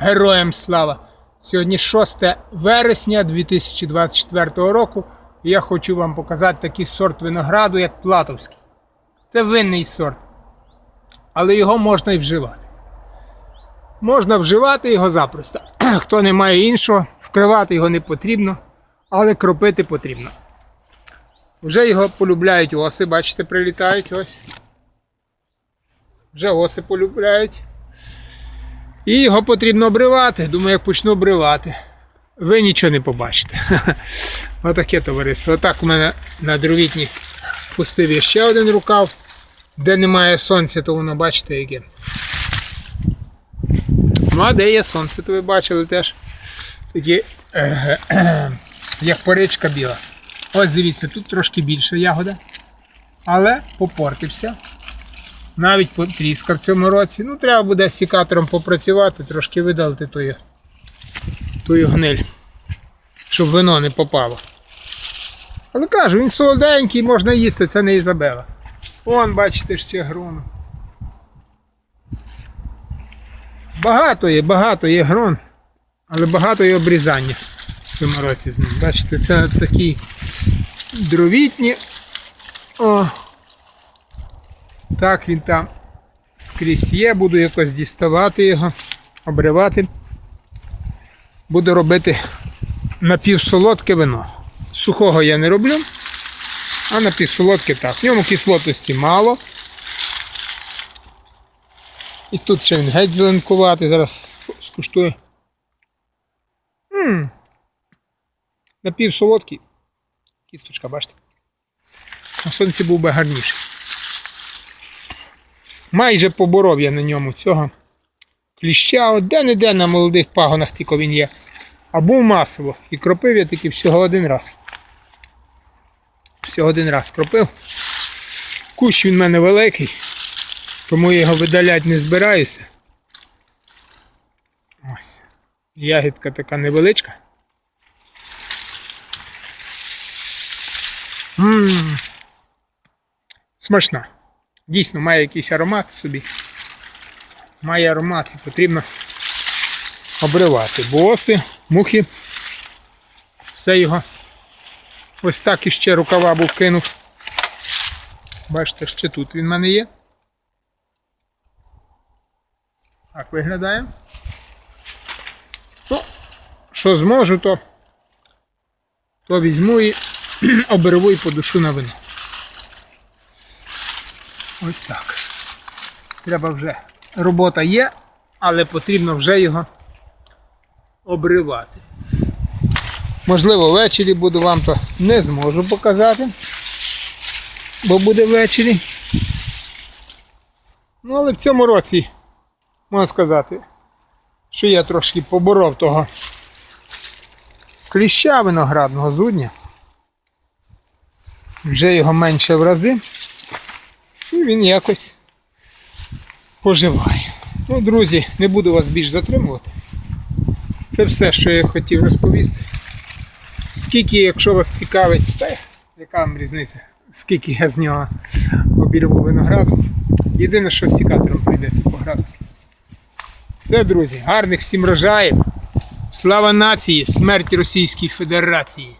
Героям слава! Сьогодні 6 вересня 2024 року. І я хочу вам показати такий сорт винограду, як Платовський. Це винний сорт. Але його можна і вживати. Можна вживати його запросто. Хто не має іншого, вкривати його не потрібно, але кропити потрібно. Вже його полюбляють оси, бачите, прилітають ось. Вже оси полюбляють. І його потрібно обривати. Думаю, як почну обривати, ви нічого не побачите. Отаке товариство. Отак у мене на дровітні пустив я ще один рукав. Де немає сонця, то воно бачите яке. Ну, а де є сонце, то ви бачили теж такі, як поричка біла. Ось дивіться, тут трошки більше ягода, але попортився. Навіть потріскав в цьому році. Ну, треба буде сікатором попрацювати, трошки видалити тую, тую гниль, щоб вино не попало. Але кажу, він солоденький, можна їсти, це не Ізабела. Вон, бачите, ще грону. Багато є, багато є грон, але багато є обрізання в цьому році з ним. Бачите, це такі дровітні. О, так він там скрізь є, буду якось діставати його, обривати. Буду робити напівсолодке вино. Сухого я не роблю, а напівсолодке так. В ньому кислотності мало. І тут ще він геть зеленкуватий, зараз скуштую. М-м. Напівсолодкий. Кісточка, бачите? На сонці був би гарніший. Майже поборов я на ньому цього кліща, от де-не-де на молодих пагонах тільки він є. А був масово. І кропив я тільки всього один раз. Всього один раз кропив. Кущ він в мене великий, тому я його видаляти не збираюся. Ось. Ягідка така невеличка. Ммм. Смачна. Дійсно має якийсь аромат в собі. Має аромат і потрібно обривати. Бо оси, мухи. Все його. Ось так іще рукава був кинув. Бачите, ще тут він в мене є. Так виглядає. Ну, що зможу, то, то візьму і оберву і подушу на вино. Ось так. Треба вже. Робота є, але потрібно вже його обривати. Можливо, ввечері буду вам то не зможу показати, бо буде ввечері. Ну, але в цьому році, можна сказати, що я трошки поборов того кліща виноградного зудня. Вже його менше в рази. Він якось поживає. Ну, друзі, не буду вас більш затримувати. Це все, що я хотів розповісти. Скільки, якщо вас цікавить, та яка вам різниця, скільки я з нього обірву винограду. Єдине, що з сікатором прийдеться погратися. Все, друзі, гарних всім рожаїв. Слава нації, смерть Російській Федерації.